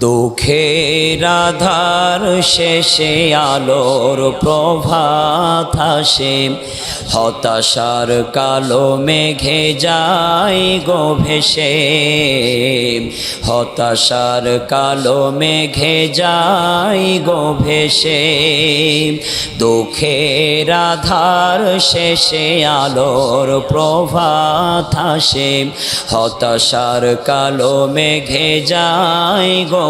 দুঃখের আধার শেষে আলোর প্রভাত আসে। হতাশার কালো মেঘে যায় গো ভেসে। হতাশার কালো মেঘে যায় গো ভেসে। দুঃখের আধার শেষে আলোর প্রভাত আসে। হতাশার কালো মেঘে যায় গো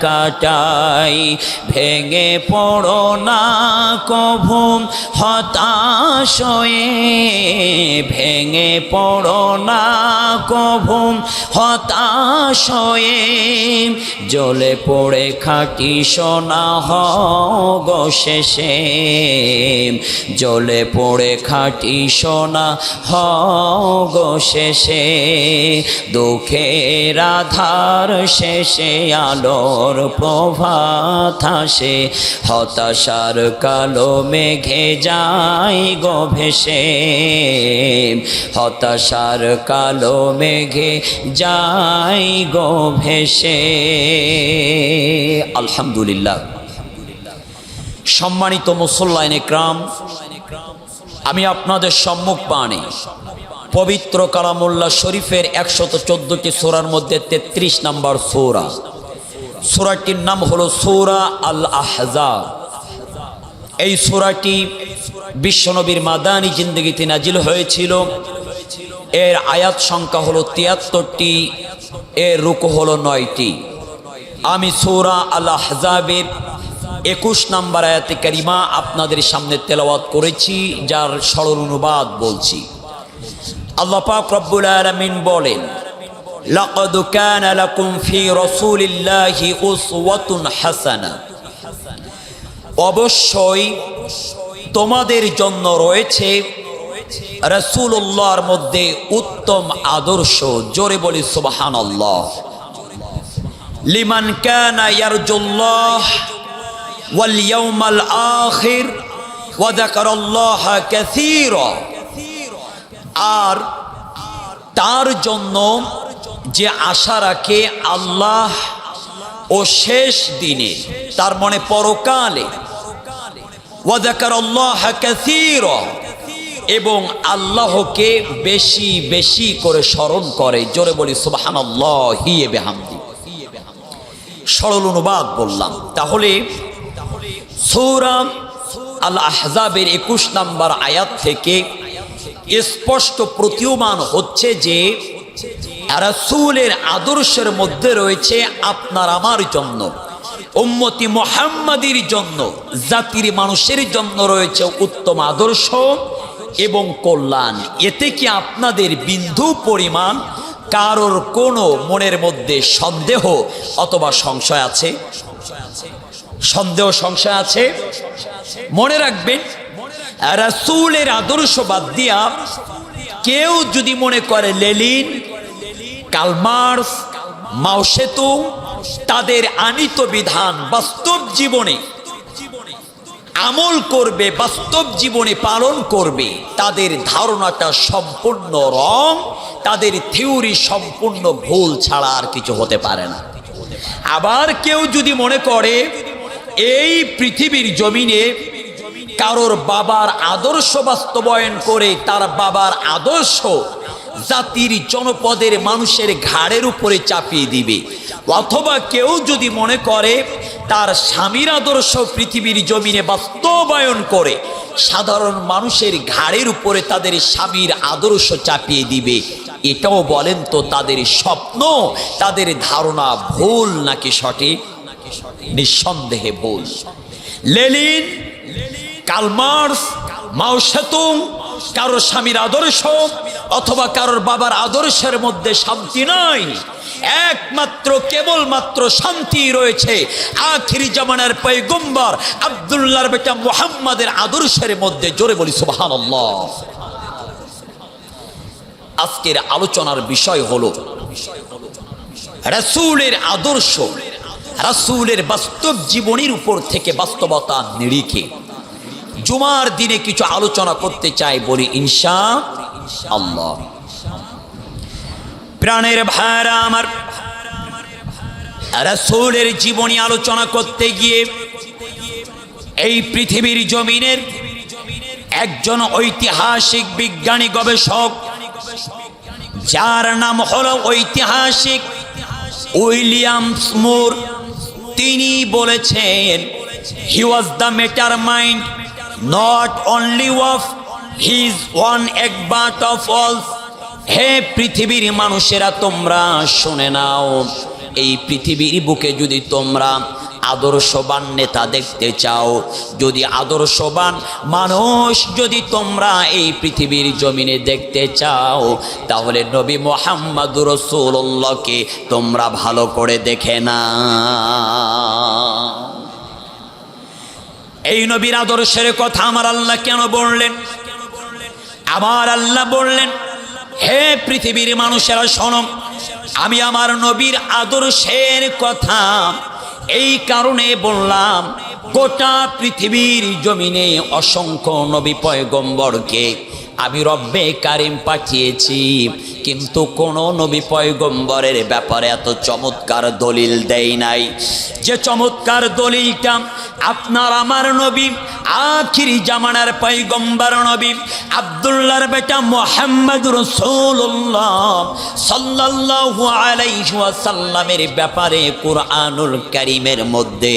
কাটাই, ভেঙে পড়ো না কভু, হতাশ হয়ে ভেঙে পড়ো না কভু, হতাশ হয়ে জলে পড়ে খাটি সোনা গো শেষে জলে পড়ে খাটি সোনা গো শেষে দুঃখের আধার শেষে আলোর প্রভাত আসে, হতাশার কালো মেঘে যায় গো ভেসে। হতাশার কালো মেঘে যায় গো আলহামদুলিল্লাহ। সম্মানিত মুসল্লাইন ক্রাম, আমি আপনাদের সম্মুখ পানে পবিত্র কালামুল্লাহ শরীফের একশত চোদ্দটি সোরার মধ্যে তেত্রিশ নম্বর সোরা। সোরাটির নাম হলো সোরা আল আহজাব এই সোরাটি বিশ্বনবীর মাদানী জিন্দগিতে নাজিল হয়েছিল। এর আয়াত সংখ্যা হলো তিয়াত্তরটি, এর রুকু হলো নয়টি। আমি সৌরা আল আহজাবের একুশ নম্বর আয়াতে কারিমা আপনাদের সামনে তেলাওয়াত করেছি, যার সরল অনুবাদ বলছি। আল্লাহ পাক রব্বুল আলামিন বলেন লাকাদ কানা লাকুম ফি রাসূলিল্লাহি উসওয়াতুন হাসানা। অবশ্যই তোমাদের জন্য রয়েছে রাসূলুল্লাহর মধ্যে উত্তম আদর্শ। জোরে বলি সুবহানাল্লাহ। লিমান কানা ইয়ারজুল্লাহ ওয়াল ইয়াউমাল আখির ওয়া যাকারাল্লাহা আর তার জন্য যে আশা রাখে আল্লাহ ও শেষ দিনে, তার মনে পরকালে। এবং আল্লাহকে বেশি বেশি করে স্মরণ করে। জোরে বলি সুবাহান সরল অনুবাদ বললাম। তাহলে সৌরাম আল আহজাবের একুশ নাম্বার আয়াত থেকে স্পষ্ট প্রতীয়মান হচ্ছে যে রাসূলের আদর্শের মধ্যে রয়েছে আপনার আমার জন্য, উম্মতি মোহাম্মদীর জন্য, জাতির মানুষের জন্য রয়েছে উত্তম আদর্শ এবং কল্যাণ। এতে কি আপনাদের বিন্দু পরিমাণ কারোর কোনো মনের মধ্যে সন্দেহ অথবা সংশয় আছে? সন্দেহ, সংশয় আছে? মনে রাখবেন, রাসূলের আদর্শ বাদ দিয়া কেউ যদি মনে করে লেলিন কালমার্স, মাওসেতু, তাদের আনিত বিধান বাস্তব জীবনে। আমল করবে, বাস্তব জীবনে পালন করবে। তাদের ধারণাটা সম্পূর্ণ রং, তাদের থিওরি সম্পূর্ণ ভুল ছাড়া আর কিছু হতে পারে না। আবার কেউ যদি মনে করে, এই পৃথিবীর জমিনে কারোর বাবার আদর্শ বাস্তবায়ন করে তার বাবার আদর্শ জাতির জনপদের মানুষের ঘাড়ের উপরে চাপিয়ে দিবে। অথবা কেউ যদি মনে করে তার স্বামীর আদর্শ পৃথিবীর জমিনে বাস্তবায়ন করে, সাধারণ মানুষের ঘাড়ের উপরে তাদের স্বামীর আদর্শ চাপিয়ে দিবে। এটাও বলেন তো তাদের স্বপ্ন, তাদের ধারণা ভুল নাকি সঠিক? নিঃসন্দেহে ভুল। লেলিন কালমার্স মাও সেতুং কারও স্বামীর আদর্শ অথবা কারোর বাবার আদর্শের মধ্যে শান্তি নাই। একমাত্র, কেবলমাত্র শান্তি রয়েছে। আখিরি জামানের পৈগম্বর আবদুল্লাহর বেটা মুহাম্মাদের আদর্শের মধ্যে। জোরে বলি, সুবহানাল্লাহ। আজকের আলোচনার বিষয় হলো, রাসূলের আদর্শ, রাসূলের বাস্তব জীবনীর উপর থেকে বাস্তবতা নিরিখে। জুমার দিনে কিছু আলোচনা করতে চাই, বলি ইনশা আল্লাহ। প্রাণের ভাইরা আমার, রাসূলের জীবনী আলোচনা করতে গিয়ে এই পৃথিবীর জমিনের একজন ঐতিহাসিক বিজ্ঞানী গবেষক, যার নাম হল ঐতিহাসিক উইলিয়ামস মোর তিনি বলেছেন he was the master mind not only of his own এক বাট অফ অল হে পৃথিবীর মানুষেরা, তোমরা শুনে নাও। এই পৃথিবীর বুকে যদি তোমরা আদর্শবান নেতা দেখতে চাও, যদি আদর্শবান মানুষ যদি তোমরা এই পৃথিবীর জমিনে দেখতে চাও, তাহলে নবী মোহাম্মদ রসুল্লাহকে তোমরা ভালো করে দেখে না এই নবীর আদর্শের কথা আমার আল্লাহ কেন বললেন? আমার আল্লাহ বললেন, হে পৃথিবীর মানুষেরা শোনো আমি আমার নবীর আদর্শের কথা এই কারণে বললাম, গোটা পৃথিবীর জমিনে অসংখ্য নবী পয়গম্বরকে আমি রব্বে কারিম পাঠিয়েছি। কিন্তু কোন নবী পয়গম্বরের ব্যাপারে এত চমৎকার দলিল দেয় নাই। যে চমৎকার দলিলটা আপনার আমার নবী, আখিরি জামানার পয়গম্বর নবী, আবদুল্লাহর বেটা মোহাম্মদ রসুল্লাহ সাল্লাল্লাহু আলাইহি ওয়াসাল্লামের ব্যাপারে কোরআনুল কারীমের মধ্যে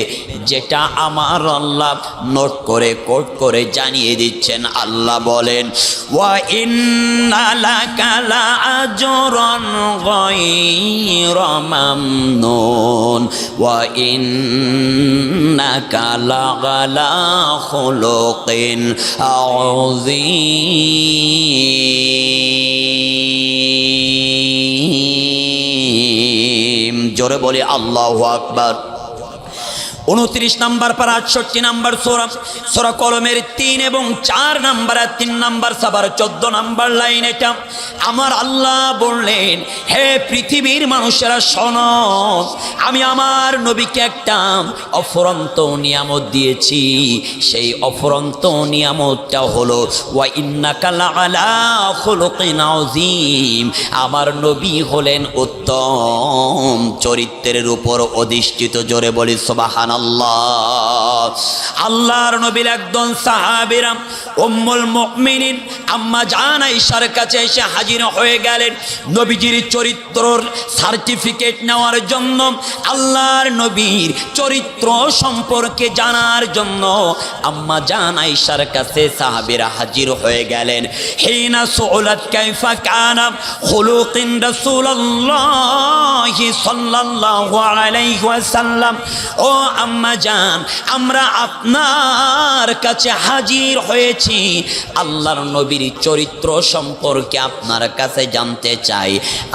যেটা আমার আল্লাহ নোট করে, কোট করে জানিয়ে দিচ্ছেন, আল্লাহ বলেন, ওয়া ইন্না লাকালা আজরান গায়রা মামনুন ওয়া ইন্নাকা লাগালা খুলুকিন আযীম। জোরে বলি আল্লাহু আকবার। উনত্রিশ নাম্বার পার, আটষট্টি নাম্বার সোরা সোরা কলমের তিন এবং চার নাম্বার আর তিন নাম্বার সাবার চোদ্দ নাম্বার লাইন এটা। আমার আল্লাহ বললেন, হে পৃথিবীর মানুষেরা, শোন, আমি আমার নবীকে একটা অফরন্ত নিয়ামত দিয়েছি। সেই অফরন্ত নিয়ামতটা হলো, ওয়া ইন্নাকালা আলা আমার নবী হলেন উত্তম, চরিত্রের উপর অধিষ্ঠিত, জোরে বলি সুবহান আল্লাহ আল্লাহর নবীর একজন সাহাবীরা উম্মুল মুমিনিন আম্মা জান আয়েশার কাছে এসে হাজির হয়ে গেলেন। নবীজির চরিত্রর সার্টিফিকেট নেওয়ার জন্য, আল্লাহর নবীর চরিত্র সম্পর্কে জানার জন্য আম্মা জান আয়েশার কাছে সাহাবীরা হাজির হয়ে গেলেন। হিনা সুলাত কাইফা কানা খুলুকিন রাসূলুল্লাহ সাল্লাল্লাহু আলাইহি ও আম্মা জান, আমরা আপনার কাছে হাজির হয়েছি। আল্লাহর নবীর চরিত্র সম্পর্কে আপনার কাছে জানতে চাই।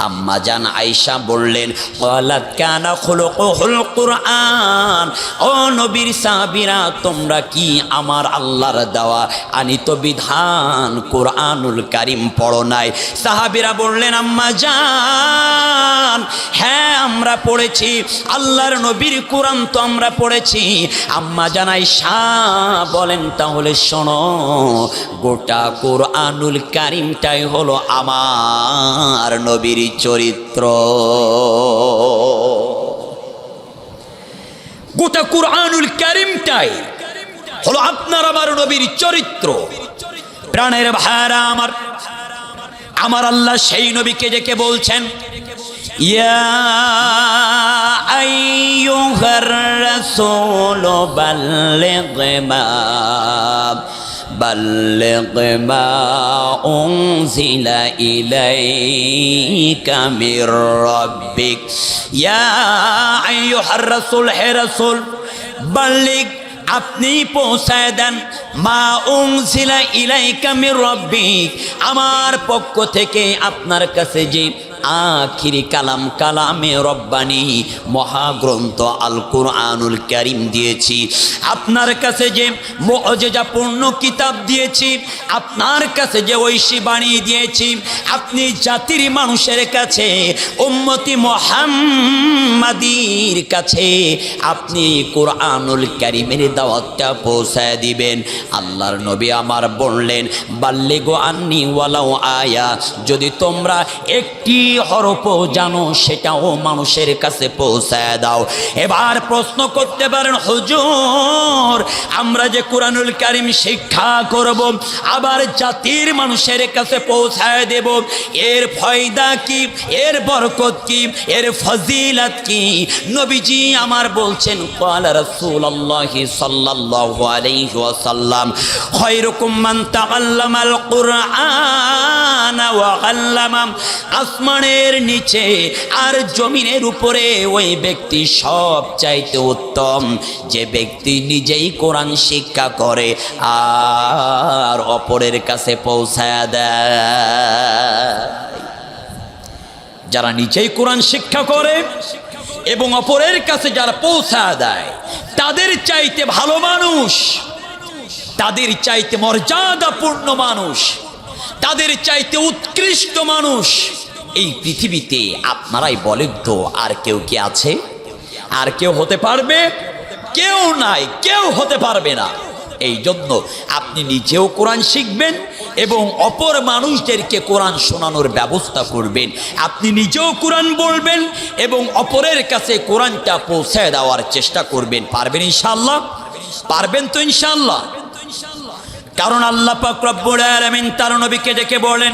আম্মা আয়েশা বললেন ওয়ালাদ কানা খুলুকুল কুরআন। ও নবীর সাহাবীরা, তোমরা কি আমার আল্লাহর দেওয়া আনিত বিধান কোরআনুল কারিম পড়ো নাই? সাহাবীরা বললেন, আম্মা জান হ্যাঁ আমরা পড়েছি। আল্লাহর নবীর কোরআন তো আমরা পড়েছি। আম্মা জানাই শাহ, বলেন তাহলে শোনো, গোটা কোরআনুল কারিমটাই হলো আমার নবীর চরিত্র। গোটা কোরআনুল কারিমটাই হলো আপনার, আমার নবীর চরিত্র। প্রাণের ভাড়া আমার। আমার আল্লাহ সেই নবীকে ডেকে বলছেন ইয়া আইয়ুহার রাসূল বাল্লিগ মা بلغ ما أنزل إليك من ربك يا أيها الرسول হে রসুল বাল্লিক আপনি পৌঁছায় দেন মা উংসিলা ইলাইকা মির রব্বিক আমার পক্ষ থেকে আপনার কাছে যে আখিরি কালাম কালামে রব্বানি মহাগ্রন্থ আল কুরআনুল কারিম দিয়েছি। আপনার কাছে যে মজেজা পূর্ণ কিতাব দিয়েছি, আপনার কাছে যে ঐশী বাণী দিয়েছি, আপনি জাতির মানুষের কাছে, উম্মতি মোহাম্মাদির কাছে আপনি কোরআনুল কারিমের দাওয়াতটা পৌঁছায় দিবেন। আল্লাহর নবী আমার বললেন বাল্যেগো আন্নি ওয়ালাও আয়া, যদি তোমরা একটি হরপ জানো সেটাও মানুষের কাছে পৌঁছায় দাও। এবার প্রশ্ন করতে পারেন, হুজুর, আমরা যে কোরআনুল কারিম শিক্ষা করব, আবার জাতির মানুষের কাছে পৌঁছায় দেব। এর ফয়দা কি? এর বরকত কি? এর ফজিলত কি? নবীজি আমার বলছেন কালা রাসূলুল্লাহি সাল্লাল্লাহু আলাইহি ওয়াসাল্লাম, খয়রুকুম মান তাআল্লামাল কুরআন ওয়া আল্লামা আসমান আসমানের নিচে আর জমিনের উপরে ওই ব্যক্তি সব চাইতে উত্তম। যে ব্যক্তি নিজেই কোরআন শিক্ষা করে আর অপরের কাছে পৌঁছায় দেয়। যারা নিজেই কোরআন শিক্ষা করে এবং অপরের কাছে যারা পৌঁছা দেয়, তাদের চাইতে ভালো মানুষ, তাদের চাইতে মর্যাদাপূর্ণ মানুষ, তাদের চাইতে উৎকৃষ্ট মানুষ এই পৃথিবীতে আপনারাই বলেন তো আর কেউ কি আছে? আর কেউ হতে পারবে? কেউ নাই, কেউ হতে পারবে না। এই জন্য আপনি নিজেও কোরআন শিখবেন এবং অপর মানুষদেরকে কোরআন শোনানোর ব্যবস্থা করবেন। আপনি নিজেও কোরআন বলবেন এবং অপরের কাছে কোরআনটা পৌঁছে দেওয়ার চেষ্টা করবেন। পারবেন ইনশাল্লাহ পারবেন তো ইনশাল্লাহ কারণ আল্লাহ পাক রব্বুল আলামিন তার নবীকে ডেকে বলেন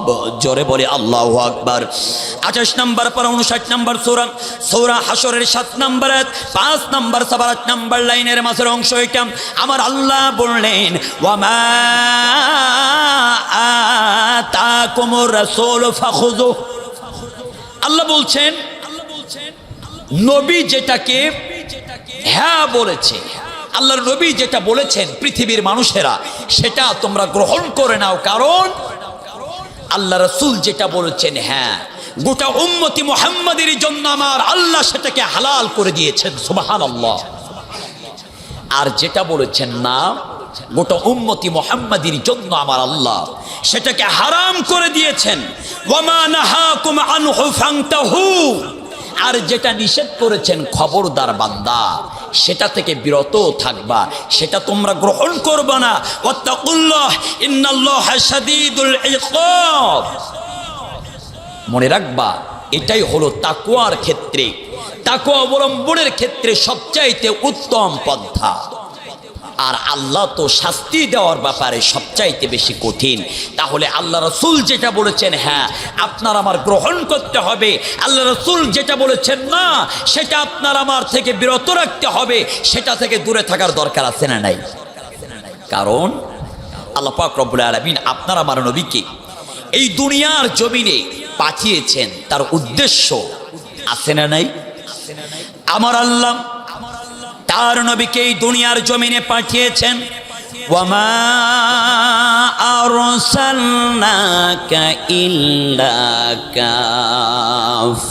ইকাব জোরে বলে আল্লাহ আকবার। আঠাশ নম্বর পর, উনষাট নম্বর সৌরা সৌরা হাসরের সাত নম্বর পাঁচ নম্বর সবার আট নম্বর লাইনের মাঝের অংশ এটা। আমার আল্লাহ বললেন, ওয়ামা রাসূল ফাখুযু। আল্লাহ বলছেন, নবী যেটাকে হ্যাঁ বলেছে, আল্লাহর নবী যেটা বলেছেন পৃথিবীর মানুষেরা, সেটা তোমরা গ্রহণ করে নাও। কারণ আল্লাহ রসুল যেটা বলেছেন হ্যাঁ গোটা উম্মতি মোহাম্মদের জন্য আমার আল্লাহ সেটাকে হালাল করে দিয়েছেন সুবাহান আল্লাহ আর যেটা বলেছেন না, গোটা উম্মতি মোহাম্মদের জন্য আমার আল্লাহ সেটাকে হারাম করে দিয়েছেন। ওয়ামা নাহাকুম আনহু ফাংতাহু আর যেটা নিষেধ করেছেন খবরদার বান্দা, সেটা থেকে বিরত থাকবা, সেটা তোমরা গ্রহণ করবা না। মনে রাখবা, এটাই হলো তাকুয়ার ক্ষেত্রে তাকুয়া অবলম্বনের ক্ষেত্রে সবচাইতে উত্তম পন্থা। আর আল্লাহ তো শাস্তি দেওয়ার ব্যাপারে সবচাইতে বেশি কঠিন। তাহলে আল্লাহ রসুল যেটা বলেছেন হ্যাঁ আপনার আমার গ্রহণ করতে হবে। আল্লাহ রসুল যেটা বলেছেন, না, সেটা আপনার আমার থেকে বিরত রাখতে হবে। সেটা থেকে দূরে থাকার দরকার আছে না নাই? কারণ আল্লাহ পাক রব্বুল আলমিন আপনার আমার নবীকে এই দুনিয়ার জমিনে পাঠিয়েছেন। তার উদ্দেশ্য আছে না নাই? আমার আল্লাহ তার নবীকে এই দুনিয়ার জমিনে পাঠিয়েছেন। وما أرسلناك إلا كافة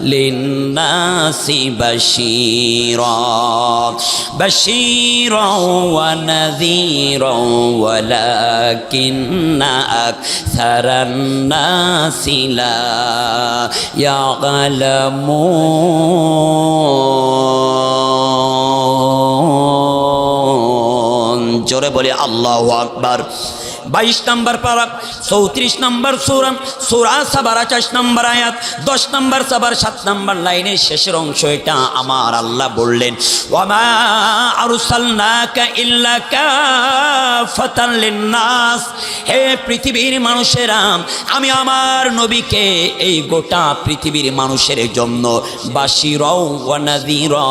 للناس بشيرا بشيرا ونذيرا ولكن أكثر الناس لا يعلمون. জোরে বলে আল্লাহ আকবার। বাইশ নম্বর পারা, চৌত্রিশ নম্বর সুরাম সুরা সাবার আঠাশ নম্বর আয়াত, দশ নম্বর সাবার সাত নম্বর লাইনের শেষের অংশ এটা আমার আল্লাহ বললেন। ওয়ামা আরুসালনাকা ইল্লা কাফাতান লিন্নাস। হে পৃথিবীর মানুষেরা, আমি আমার নবীকে এই গোটা পৃথিবীর মানুষের জন্য বাসিরাও ওয়া নাযীরা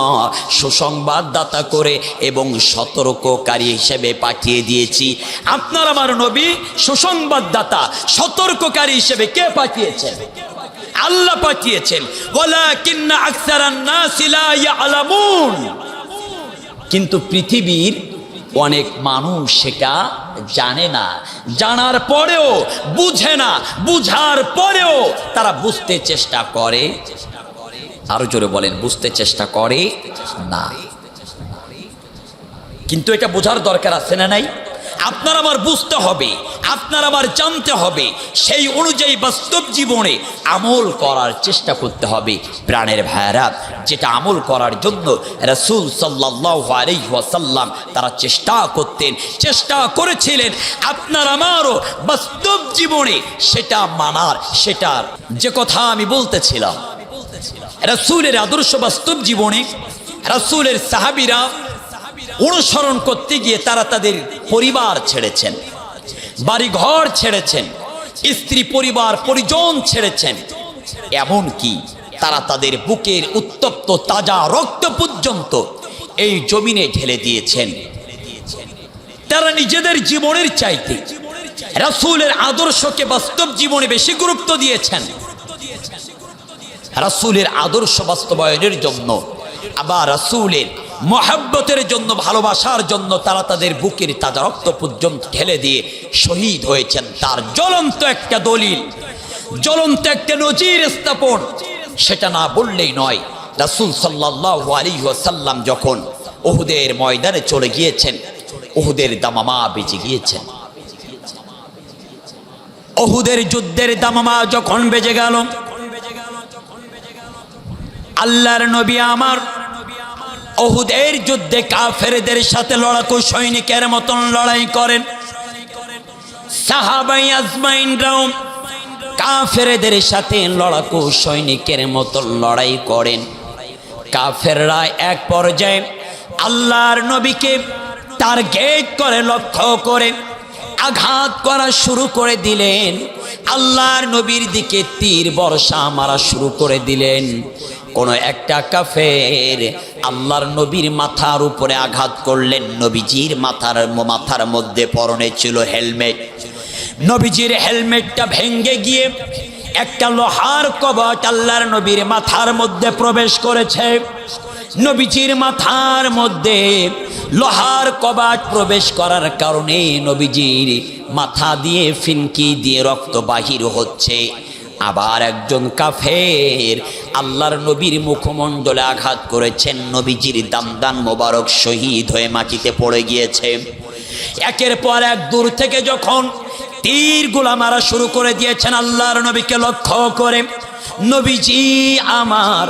সুসংবাদদাতা করে এবং সতর্ককারী হিসেবে পাঠিয়ে দিয়েছি। আপনার আমার নবী সুসংবাদদাতা, সতর্ককারী হিসেবে কে পাঠিয়েছেন? আল্লাহ পাঠিয়েছেন। কিন্তু পৃথিবীর অনেক মানুষ সেটা জানে না। জানার পরেও, বুঝে না। বুঝার পরেও তারা বুঝতে চেষ্টা করে। আরও জোরে বলেন, বুঝতে চেষ্টা করে না। কিন্তু এটা বোঝার দরকার আছে না নাই? আপনার আমার বুঝতে হবে, আপনার আমার জানতে হবে, সেই অনুযায়ী বাস্তব জীবনে আমল করার চেষ্টা করতে হবে। প্রাণের ভাইরা যেটা আমল করার জন্য রসুল সাল্লাহ তারা চেষ্টা করতেন, চেষ্টা করেছিলেন, আপনার আমারও বাস্তব জীবনে সেটা মানার সেটার যে কথা আমি বলতেছিলাম। রসুলের আদর্শ বাস্তব জীবনে, রসুলের সাহাবিরা অনুসরণ করতে গিয়ে তারা তাদের পরিবার ছেড়েছেন বাড়ি ঘর ছেড়েছেন, স্ত্রী পরিবার, পরিজন ছেড়েছেন। এমন কি তারা তাদের বুকের উত্তপ্ত তাজা রক্ত পর্যন্ত এই জমিনে ঢেলে দিয়েছেন। তারা নিজেদের জীবনের চাইতে রাসূলের আদর্শকে বাস্তব জীবনে বেশি গুরুত্ব দিয়েছেন। রাসূলের আদর্শ বাস্তবায়নের জন্য আবার রাসূলের মহাব্বতের জন্য, ভালোবাসার জন্য তারা তাদের বুকের তাজা রক্ত পর্যন্ত ঢেলে দিয়ে শহীদ হয়েছেন। তার জ্বলন্ত একটা দলিল, জ্বলন্ত একটা নজির স্থাপন, সেটা না বললেই নয়, রাসূল সাল্লাল্লাহু আলাইহি ওয়াসাল্লাম যখন ওহুদের ময়দানে চলে গিয়েছেন ওহুদের দামামা বেঁচে গিয়েছেন। ওহুদের যুদ্ধের দামামা যখন বেজে গেল, আল্লাহর নবী আমার ওহুদের যুদ্ধে কাফেরদের সাথে লড়াকু সৈনিকের মতন লড়াই করেন। সাহাবাই আজমাইন আজমাইনরাও কাফেরদের সাথে লড়াকু সৈনিকের মতন লড়াই করেন। কাফেররা এক পর্যায়ে আল্লাহর নবীকে টার্গেট করে লক্ষ্য করে আঘাত করা শুরু করে দিলেন। আল্লাহর নবীর দিকে তীর বর্ষা মারা শুরু করে দিলেন। কোনো একটা কাফের আল্লাহর নবীর মাথার উপরে আঘাত করলেন, নবীজির মাথার মাথার মধ্যে পরনে ছিল হেলমেট। নবীজির হেলমেটটা ভেঙ্গে গিয়ে একটা লোহার কবট আল্লাহর নবীর মাথার মধ্যে প্রবেশ করেছে। নবীজির মাথার মধ্যে লোহার কবাট প্রবেশ করার কারণে নবীজির মাথা দিয়ে ফিনকি দিয়ে রক্ত বাহির হচ্ছে। আবার একজন কাফের আল্লাহর নবীর মুখমণ্ডলে আঘাত করেছেন, নবীজির দামদান মোবারক শহীদ হয়ে মাটিতে পড়ে গিয়েছে। একের পর এক দূর থেকে যখন তীরগুলা মারা শুরু করে দিয়েছেন আল্লাহর নবীকে লক্ষ্য করে, নবীজি আমার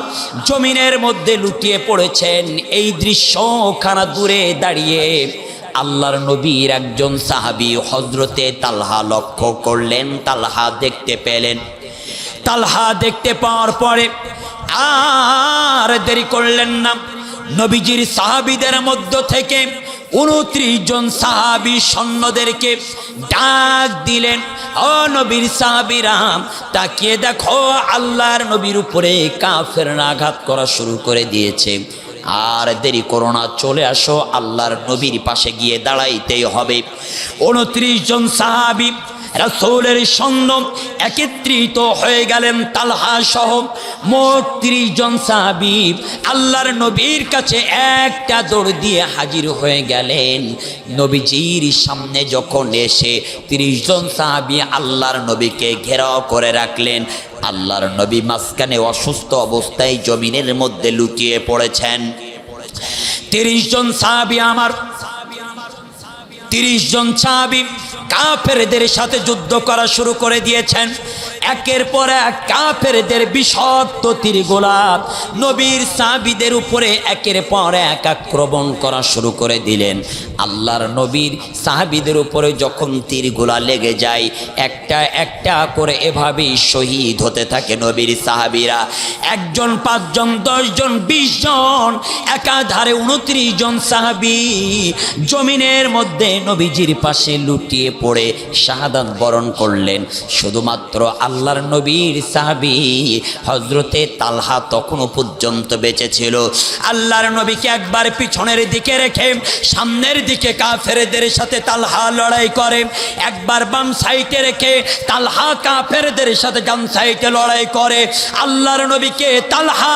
জমিনের মধ্যে লুটিয়ে পড়েছেন। এই দৃশ্য খানা দূরে দাঁড়িয়ে আল্লাহর নবীর একজন সাহাবি হজরতে তালহা লক্ষ্য করলেন, তালহা দেখতে পেলেন। তালহা দেখতে পাওয়ার পরে আর দেরি করলেন না। নবীজির সাহাবিদের মধ্য থেকে উনত্রিশ জন সাহাবি সৈন্যদেরকে ডাক দিলেন, ও নবীর সাহাবিরাম তাকিয়ে দেখো, আল্লাহর নবীর উপরে কাফের আঘাত করা শুরু করে দিয়েছে। আর দেরি করো না, চলে আসো, আল্লাহর নবীর পাশে গিয়ে দাঁড়াইতেই হবে। উনত্রিশ জন সাহাবি রাসূলের সৈন্য একত্রিত হয়ে গেলেন তালহা সহ। মোট ত্রিশ জন সাহাবি আল্লাহর নবীর কাছে একটা দৌড় দিয়ে হাজির হয়ে গেলেন। নবীজির সামনে যখন এসে ত্রিশ জন সাহাবি আল্লাহর নবীকে ঘেরাও করে রাখলেন আল্লাহর নবী মাঝখানে অসুস্থ অবস্থায় জমিনের মধ্যে লুটিয়ে পড়েছেন। তিরিশ জন সাহাবি আমার তিরিশ জন সাহাবি কাফেরদের সাথে যুদ্ধ করা শুরু করে দিয়েছেন। একের পর এক কাফেরদের বিষাক্ত তীরগুলা নবীর সাহাবিদের উপরে একের পর এক আক্রমণ করা শুরু করে দিলেন। আল্লাহর নবীর সাহাবিদের উপরে যখন তীরগুলা লেগে যায়, একটা একটা করে এভাবেই শহীদ হতে থাকে নবীর সাহাবিরা। একজন, পাঁচজন, দশজন বিশ জন একাধারে উনত্রিশ জন সাহাবি জমিনের মধ্যে নবীজির পাশে লুটিয়ে পড়ে শাহাদাত বরণ করলেন। শুধুমাত্র আল্লাহর নবীর সাহাবি হজরতে তালহা তখনও পর্যন্ত বেঁচে ছিল। আল্লাহর নবীকে একবার পিছনের দিকে রেখে সামনের দিকে কাফেরদের সাথে তালহা লড়াই করে। একবার বাম সাইডে রেখে তালহা কাফেরদের সাথে ডান সাইডে লড়াই করে। আল্লাহর নবীকে তালহা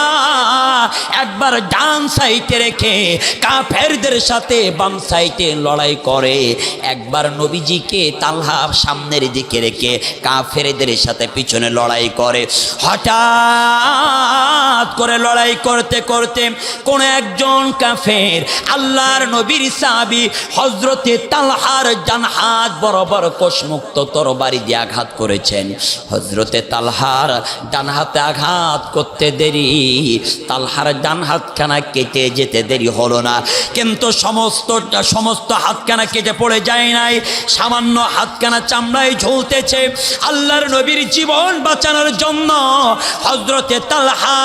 একবার ডান সাইডে রেখে কাফেরদের সাথে বাম সাইডে লড়াই করে। একবার নবীজিকে তালহা সামনের দিকে রেখে কাফেরদের সাথে পিছনে লড়াই করে। হঠাৎ করে লড়াই করতে করতে কোন একজন কাফের আল্লাহর নবীর সাবি হজরতে তালহার জানহাত বরাবর কোষমুক্ত তরবারি দিয়ে আঘাত করেছেন। হজরতে তালহার ডান হাতে আঘাত করতে দেরি, তালহার ডান হাতখানা কেটে যেতে দেরি হলো না। কিন্তু সমস্ত সমস্ত হাতখানা কেটে পড়ে যায় নাই। সামান্য হাতখানা চামড়ায় ঝুলতেছে। আল্লাহর নবীর জীবন বাঁচানোর জন্য হজরতে তালহা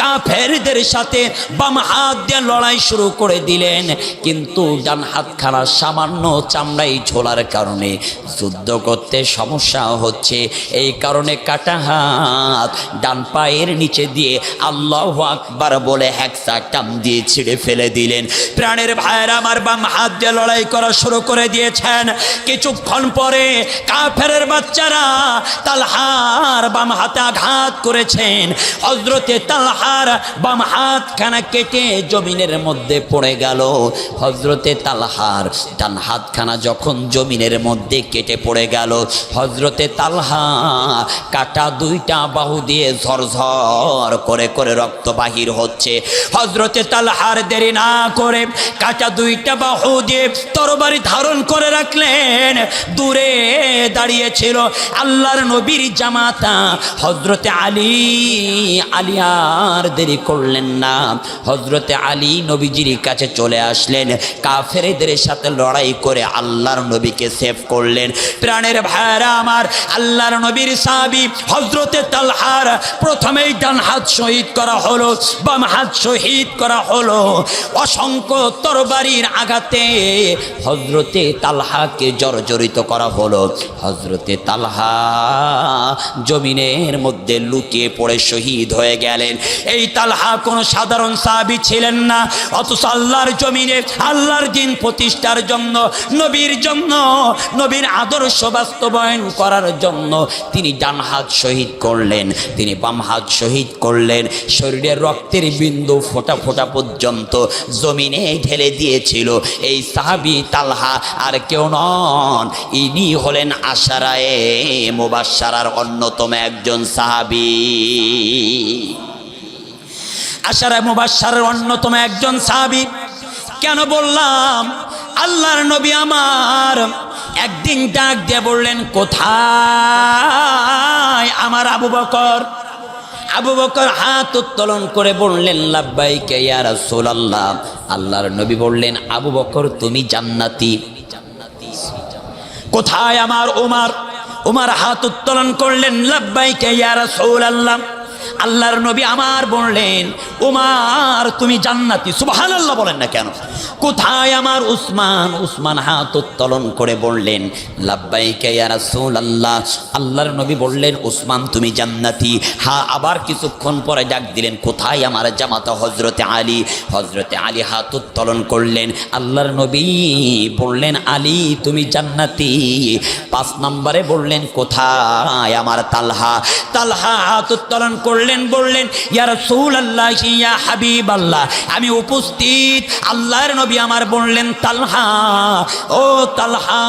কাফেরদের সাথে বাম হাত দিয়ে লড়াই শুরু করে দিলেন। কিন্তু ডান হাতখানা সামান্য চামড়াই ঝোলার কারণে যুদ্ধ করতে সমস্যা হচ্ছে। এই কারণে কাটা হাত ডান পায়ের নিচে দিয়ে আল্লাহ আকবার বলে হ্যাকসা টাম দিয়ে ছিঁড়ে ফেলে দিলেন। প্রাণের ভাইয়ের আমার বাম হাত দিয়ে লড়াই করা শুরু করে দিয়েছেন। কিছুক্ষণ পরে কাফেরের বাচ্চারা তালহার বাম হাতে আঘাত করেছেন। হজরতে তালহার বাম হাতখানা কেটে জমিনের মধ্যে পড়ে গেল। হজরতে তালহার ডান হাতখানা যখন জমিনের মধ্যে কেটে পড়ে গেল হজরতে তালহা কাটা দুইটা বাহু দিয়ে ঝরঝর করে করে রক্ত বাহির হচ্ছে। হজরতে তালহার দেরি না করে কাটা দুইটা বাহু দিয়ে তরবারি ধারণ করে রাখলেন। দূরে দাঁড়িয়েছিল আল্লাহর নবীর জামাতা। হজরতে আলী আলিয়ার দেরি করলেন না। হজরতে আলী নবীজির কাছে চলে আসলেন। কাফেরেদের সাথে লড়াই করে আল্লাহর নবীকে সেভ করলেন। প্রাণের ভাইরা আমার, আল্লাহর নবীর সাহাবি হজরতে তালহার প্রথমেই ডান হাত শহীদ করা হলো, বাম হাত শহীদ করা হলো। অসংখ্য তরবারির আঘাতে হজরতে তালহাকে জর্জরিত করা হলো। হজরতে তালহা জমিনের মধ্যে লুটিয়ে পড়ে শহীদ হয়ে গেলেন। এই তালহা কোনো সাধারণ সাহাবি ছিলেন না। অথচ আল্লাহর জমিনে, আল্লাহর দিন প্রতিষ্ঠার জন্য, নবীর জন্য, নবীর আদর্শ বাস্তবায়ন করার জন্য তিনি ডান হাত শহীদ করলেন, তিনি বাম হাত শহীদ করলেন। শরীরের রক্তের বিন্দু ফোটা ফোটা পর্যন্ত জমিনে ঢেলে দিয়েছিল। এই সাহাবি তালহা আর কেউ নন। ইনি হলেন আশারায়ে মুবাসারার অন্যতম একজন সাহাবি। আশারা মুবাসারের অন্যতম একজন সাহাবি। কেন বললাম? আল্লাহর নবী আমার একদিন ডাক দিয়ে বললেন, কোথায় আমার আবু বকর? আবু বকর হাত উত্তোলন করে বললেন, লাব্বাইকে ইয়া রাসূলুল্লাহ। আল্লাহর নবী বললেন, আবু বকর, তুমি জান্নাতি। কোথায় আমার উমার? উমার হাত উত্তোলন করলেন, লাব্বাইকে ইয়া রাসূলুল্লাহ। আল্লাহর নবী আমার বললেন, উমার, তুমি জান্নাতি। সুবহানাল্লাহ বলেন না কেন? কোথায় আমার উসমান? উসমান হাত উত্তোলন করে বললেন, লাব্বাইকে আল্লাহর নবী বললেন, উসমান, তুমি জান্নাতি। হ্যাঁ আবার কিছুক্ষণ পরে ডাক দিলেন, কোথায় আমার জামাতা হজরতে আলী? হজরতে আলী হাত উত্তোলন করলেন। আল্লাহর নবী বললেন, আলী, তুমি জান্নাতি। পাঁচ নম্বরে বললেন, কোথায় আমার তালহা? তালহা হাত উত্তোলন করলেন বললেন, ইয়া আল্লাহ ইয়া হাবিব আল্লাহ আমি উপস্থিত। আল্লাহর নবী আমার বললেন, তালহা, ও তালহা,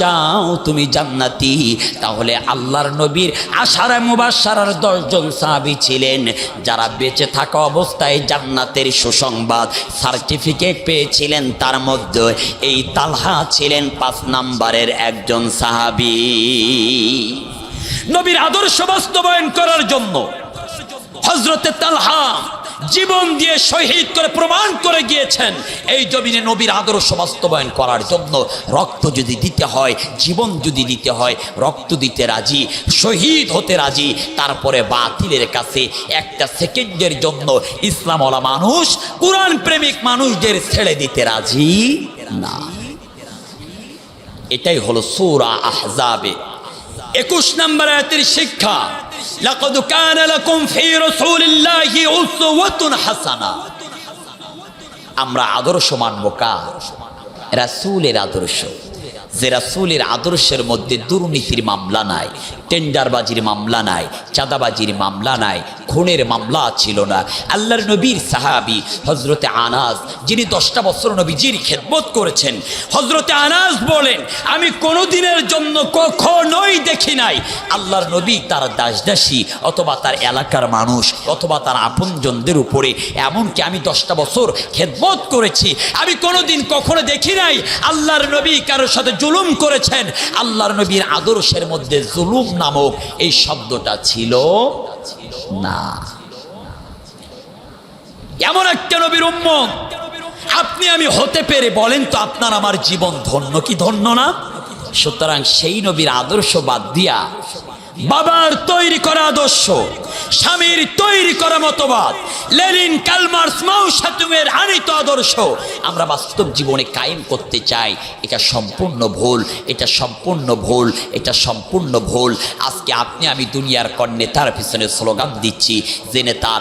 যাও তুমি জান্নাতি। তাহলে আল্লাহর নবীর আশারা মুবাসারার দশজন সাহাবি ছিলেন। যারা বেঁচে থাকা অবস্থায় জান্নাতের সুসংবাদ, সার্টিফিকেট পেয়েছিলেন তার মধ্যে। এই তালহা ছিলেন পাঁচ নাম্বারের একজন সাহাবি। নবীর আদর্শ বাস্তবায়ন করার জন্য হজরতে তালহা জীবন দিয়ে শহীদ করে, প্রমাণ করে গিয়েছেন, এই জমিনে নবীর আদর্শ বাস্তবায়ন করার জন্য রক্ত যদি দিতে হয়, জীবন যদি দিতে হয়, রক্ত দিতে রাজি, শহীদ হতে রাজি, তারপরে বাতিলের কাছে একটা সেকেন্ডের জন্য ইসলামওয়ালা মানুষ, কোরআন প্রেমিক মানুষদের ছেড়ে দিতে রাজি না। এটাই হলো সূরা আহজাবে। একুশ নম্বর আয়াতের শিক্ষা। লাকাদ لكم في رسول الله উসওয়াতুন হাসানা। আমরা আদর্শ মানব কার? রাসূলের আদর্শ। যে রাসূলের আদর্শের মধ্যে দুর্নীতির মামলা নাই টেন্ডারবাজির মামলা নাই, চাঁদাবাজির মামলা নাই, খুনের মামলা ছিল না। আল্লাহর নবীর সাহাবি হজরতে আনাস, যিনি দশটা বছর নবীজির খেদমত করেছেন হজরতে আনাস বলেন, আমি কোনো দিনের জন্য কখনোই দেখি নাই। আল্লাহর নবী তার দাসদাসী অথবা তার এলাকার মানুষ অথবা তার আপনজনদের উপরে, এমনকি আমি দশটা বছর খেদমত করেছি, আমি কোনোদিন কখনো দেখি নাই। আল্লাহর নবী কারোর সাথে জুলুম করেছেন। আল্লাহর নবীর আদর্শের মধ্যে জুলুম নামক এই শব্দটা ছিল না। এমন একটা নবীর উম্মত। আপনি আমি হতে পেরে বলেন তো আপনার আমার জীবন ধন্য কি ধন্য না? সুতরাং সেই নবীর আদর্শ বাদ দিয়া বাবার তৈরি করা আদর্শ স্বামীর তৈরি করা মতবাদ। লেনিন কালমার্স মাউ সাতুমের আনিত আদর্শ। আমরা বাস্তব জীবনে কায়েম করতে চাই, এটা সম্পূর্ণ ভুল, এটা সম্পূর্ণ ভুল, এটা সম্পূর্ণ ভুল। আজকে আপনি, আমি দুনিয়ার কর নেতার পিছনে স্লোগান দিচ্ছি যে নেতার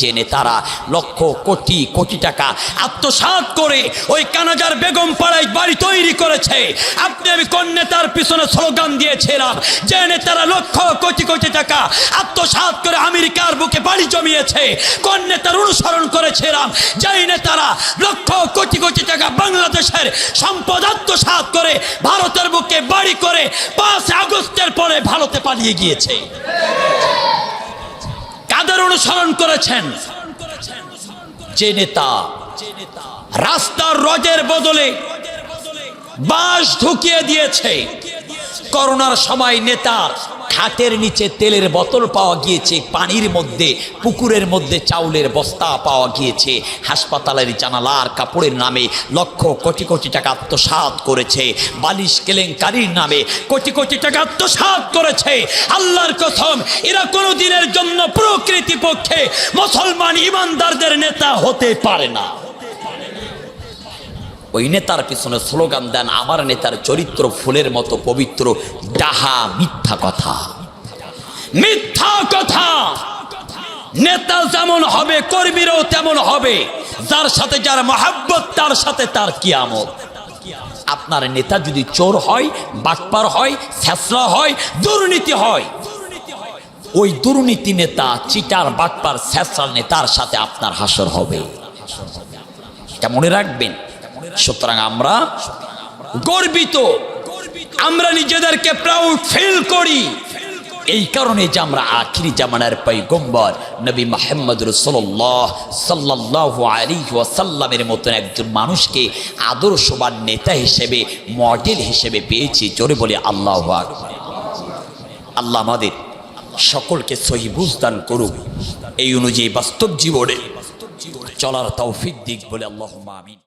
যে নেতারা লক্ষ কোটি কোটি টাকা আত্মসাৎ করে ওই কানাজার বেগম পাড়ায় বাড়ি তৈরি করেছে। আপনি, আমি কোন নেতার পিছনে স্লোগান দিয়েছিলাম যে নেতারা লক্ষ কোটি কোটি টাকা আত্মসাৎ করে আমেরিকার বুকে বাড়ি জমিয়েছে। কোন নেতার অনুসরণ করেছিলাম যেই নেতারা লক্ষ কোটি কোটি টাকা বাংলাদেশের সম্পদ আত্মসাৎ করে ভারতের বুকে বাড়ি করে পাঁচ আগস্টের পরে ভারতে পালিয়ে গিয়েছে। কাদের অনুসরণ করেছেন? যে নেতা রাস্তার রজের বদলে বাঁশ ঢুকিয়ে দিয়েছে। করোনার সময় নেতা খাটের নিচে তেলের বোতল পাওয়া গিয়েছে, পানির মধ্যে, পুকুরের মধ্যে চাউলের বস্তা পাওয়া গিয়েছে, হাসপাতালের জানালার কাপড়ের নামে লক্ষ কোটি কোটি টাকা আত্মসাৎ করেছে, বালিশ কেলেঙ্কারির নামে কোটি কোটি টাকা আত্মসাৎ করেছে। আল্লাহর কথম, এরা কোনো দিনের জন্য প্রকৃতি পক্ষে মুসলমান ইমানদারদের নেতা হতে পারে না। ওই নেতার পিছনে স্লোগান দেন, আমার নেতার চরিত্র ফুলের মতো পবিত্র, ডাহা মিথ্যা কথা। মিথ্যা কথা। নেতা যেমন হবে, কর্মীরাও তেমন হবে। যার সাথে যার মহাব্বত, তার সাথে তার কিয়ামত। আপনার নেতা যদি চোর হয়, বাটপার হয় ছেসরা হয়, দুর্নীতি হয়, ওই দুর্নীতি নেতা, চিটার, বাটপার ছেসরা নেতার সাথে আপনার হাসর হবে। এটা মনে রাখবেন। সুতরাং আমরা গর্বিত। আমরা নিজেদেরকে প্রাউড ফিল করি। এই কারণে যে আমরা আখিরি জামানার পৈগম্বর নবী মাহমদ রসল্লাহ সাল্লাহ আলী ওয়াসাল্লামের মতন একজন মানুষকে আদর্শবান নেতা হিসেবে মডেল হিসেবে পেয়েছি। জোরে বলে, আল্লাহ আল্লাহ আমাদের সকলকে সহি বুঝদান করুক। এই অনুযায়ী বাস্তব জীবনে চলার তৌফিক দিক বলে আল্লাহ আমিন।